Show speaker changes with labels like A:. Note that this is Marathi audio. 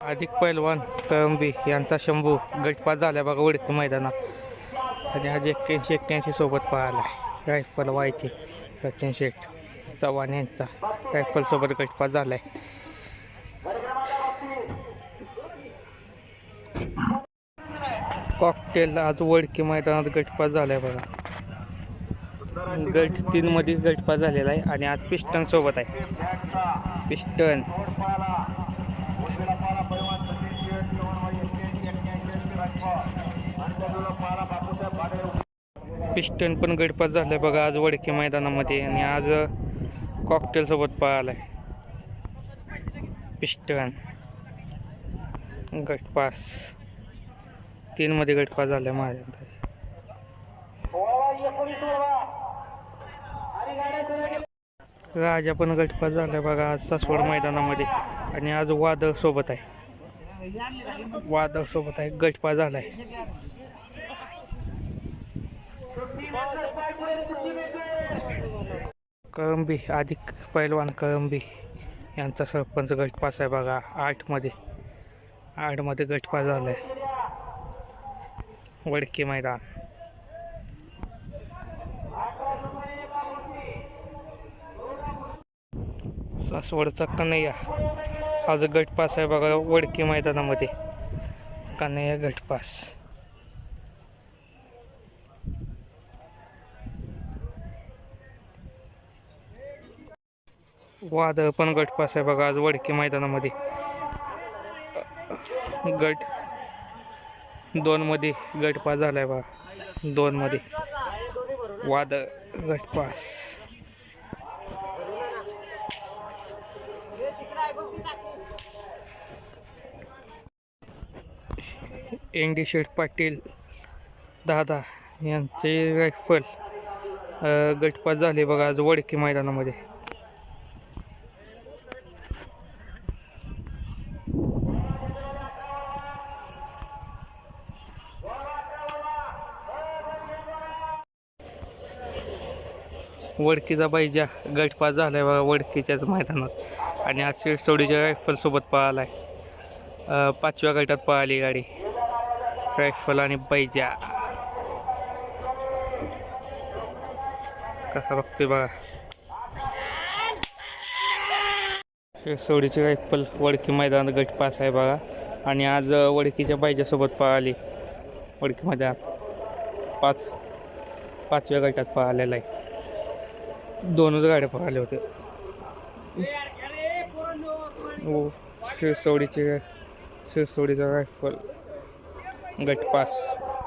A: अधिक पैलवान कळंबी यांचा शंभू गटपास झाला बघा वडकी मैदानात. आणि आज एक्क्याऐंशी एक्क्याऐंशी सोबत पळाला. रायफल व्हायचे सचिन शेठ चव्हाण यांचा रायफल सोबत गटपास झालाय. कॉकटेल आज वडकी मैदानात गटपास झालाय बघा. गट तीन मध्ये गटपास झालेला आहे आणि आज पिस्टन सोबत आहे. पिस्टन. पिस्टन पण गटपास झालाय बघा आज वडके मैदानामध्ये आणि आज कॉकटेल सोबत पळालाय. पिस्टन. गटपास. तीन मध्ये गटपास झालाय माझ्या राजा पण गटपास झालाय बघा आज सासवड मैदानामध्ये. आणि आज वादळ सोबत आहे. वादळ सोबत आहे गटपास झालाय. कळंबी अधिक पैलवान कळंबी यांचा सरपंच गटपास आहे बघा आठमध्ये आठमध्ये गटपास झालाय. वडके मैदान. सासवडचा कन्हैया आज गटपास आहे बघा वडके मैदानामध्ये. कन्हैया गटपास. वादळ पण गटपास आहे बघा आज वडके मैदानामध्ये. गट दोन मध्ये झाला झालाय बघा. दोन मध्ये. वादळ गटपास पास. शेठ पाटील दादा यांचे रायफल गटपास झाले बघा आज वडके मैदानामध्ये. वडकीचा पाहिजे गटपास आहे बघा वडकीच्याच मैदानात. आणि आज शिरसोडीच्या रायफलसोबत पळालाय. आहे पाचव्या गटात पळाली गाडी. रायफल आणि बैजा. कसा बघतोय बघा. शिरसोडीची रायफल वडकी मैदानात गटपास आहे बघा. आणि आज वडकीच्या बैजासोबत पळाली. वडकी मैदानात पाच पाचव्या गटात पळालेला आहे. दोनच गाड्या पळाल्या होत्या. हो शिरसोडीचे शिरसोडीचा रायफल गटपास